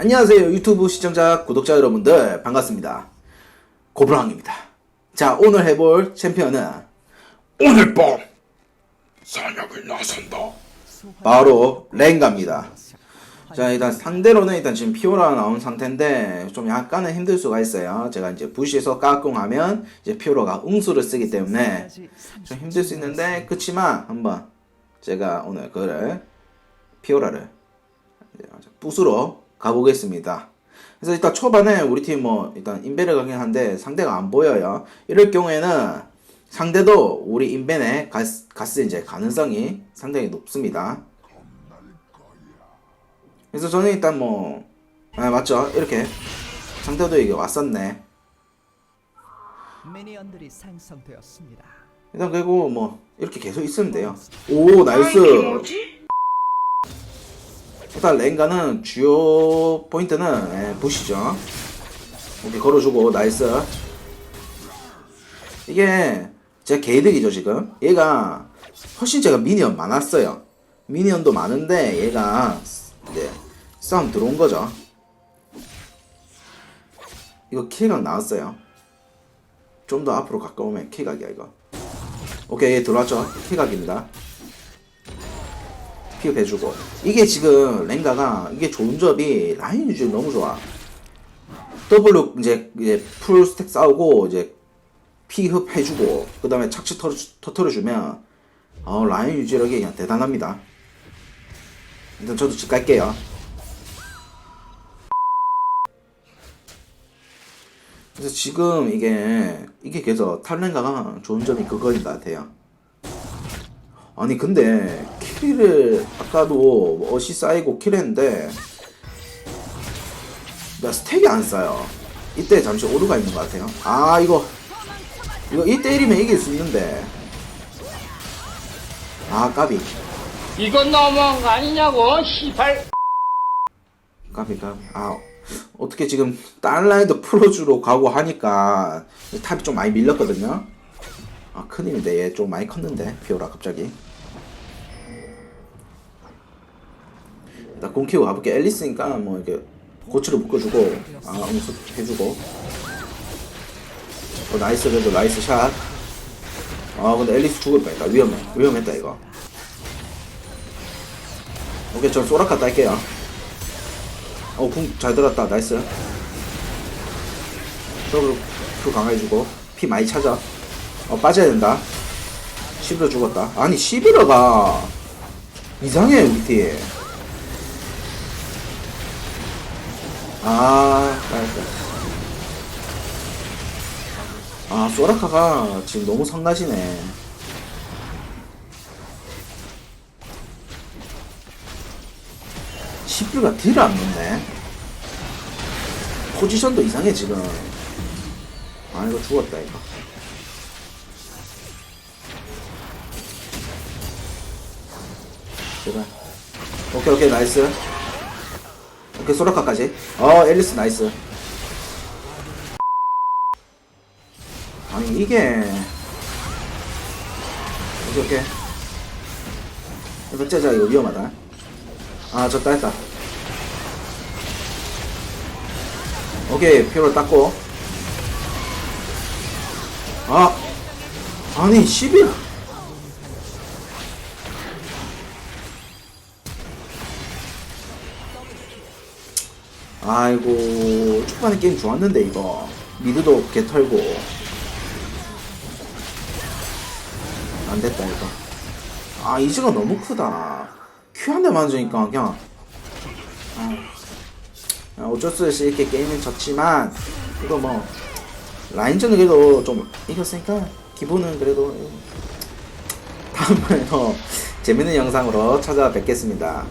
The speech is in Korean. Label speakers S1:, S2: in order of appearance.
S1: 안녕하세요 유튜브 시청자 구독자 여러분들. 반갑습니다. 고브랑입니다. 자 오늘 해볼 챔피언은 오늘 밤 사냥을 나선다. 바로 랭가입니다. 자 일단 상대로는 일단 지금 피오라 나온 상태인데 좀 약간은 힘들 수가 있어요. 제가 이제 부시에서 까꿍하면 이제 피오라가 웅수를 쓰기 때문에 좀 힘들 수 있는데 그치만 한번 제가 오늘 그를 피오라를 부수러 가보겠습니다. 그래서 일단 초반에 우리 팀 뭐 일단 인벤을 가긴 한데 상대가 안 보여요. 이럴 경우에는 상대도 우리 인벤에 가스, 가스 이제 가능성이 상당히 높습니다. 그래서 저는 일단 뭐 아, 맞죠? 이렇게 상대도 이게 왔었네.
S2: 미니언들이 생성되었습니다.
S1: 일단 그리고 뭐 이렇게 계속 있으면 돼요. 오 나이스. 일단 랭가는 주요 포인트는 예, 부시죠. 이렇게 걸어주고 나이스. 이게 제 개이득이죠 지금. 얘가 훨씬 제가 미니언 많았어요. 미니언도 많은데 얘가 이제 싸움 들어온 거죠. 이거 킬각 나왔어요. 좀 더 앞으로 가까우면 킬각이야 이거. 오케이 얘 들어왔죠. 킬각입니다. 피업해주고. 이게 지금 랭가가 이게 좋은 점이 라인 유지 너무 좋아. W 이제 이제 풀 스택 싸우고 이제 피흡 해주고 그 다음에 착취 터, 터트려주면 어, 라인 유지력이 그냥 대단합니다. 일단 저도 집 갈게요. 그래서 지금 이게 이게 그래서 탈랭가가 좋은 점이 그거인 것 같아요 아니 근데 킬을 아까도 뭐 어시 쌓이고 킬했는데 나 스택이 안 쌓여. 이때 잠시 오류가 있는 것 같아요. 아 이거 이거 이 때리면 이길 수 있는데. 아 까비.
S3: 이건 너무한 거 아니냐고, 시발.
S1: 까비 까비. 아 어떻게 지금 다른 라인도 풀어주러 가고 하니까 탑이 좀 많이 밀렸거든요. 아 큰일인데 얘 좀 많이 컸는데 피오라 갑자기 나 공키고 가볼게. 앨리스니까 뭐 이렇게 고추를 묶어주고 아 음수 해주고. 어 나이스 그래도 나이스 샷아 근데 앨리스 죽을 뻔했다. 위험해. 위험했다 이거. 오케이 전 소라카 딸게요. 어궁 잘 들었다. 나이스. 더블 프 강화해주고. 피 많이 찾아. 어 빠져야 된다. 11호 죽었다. 아니 11호가 이상해 우리 팀 아, 나이스. 아, 소라카가 지금 너무 성가시네. 시프가 딜을 안 넣네. 포지션도 이상해, 지금. 아, 이거 죽었다, 이거. 제발. 오케이, 오케이, 나이스. 오케이 소라카까지. 어 앨리스 나이스. 아니 이게. 오케이 오케이 이거 째자 이거 위험하다. 아 졌다 했다. 오케이 표를 닦고. 아 아니 11 아이고 초반에 게임 좋았는데 이거. 미드도 개 털고. 안됐다 이거. 아 이즈가 너무 크다. 큐 한 대 맞으니까 그냥. 아, 어쩔 수 없이 이렇게 게임은 졌지만 이거 뭐 라인전은 그래도 좀 이겼으니까 기분은 그래도 다음번에 더 재밌는 영상으로 찾아뵙겠습니다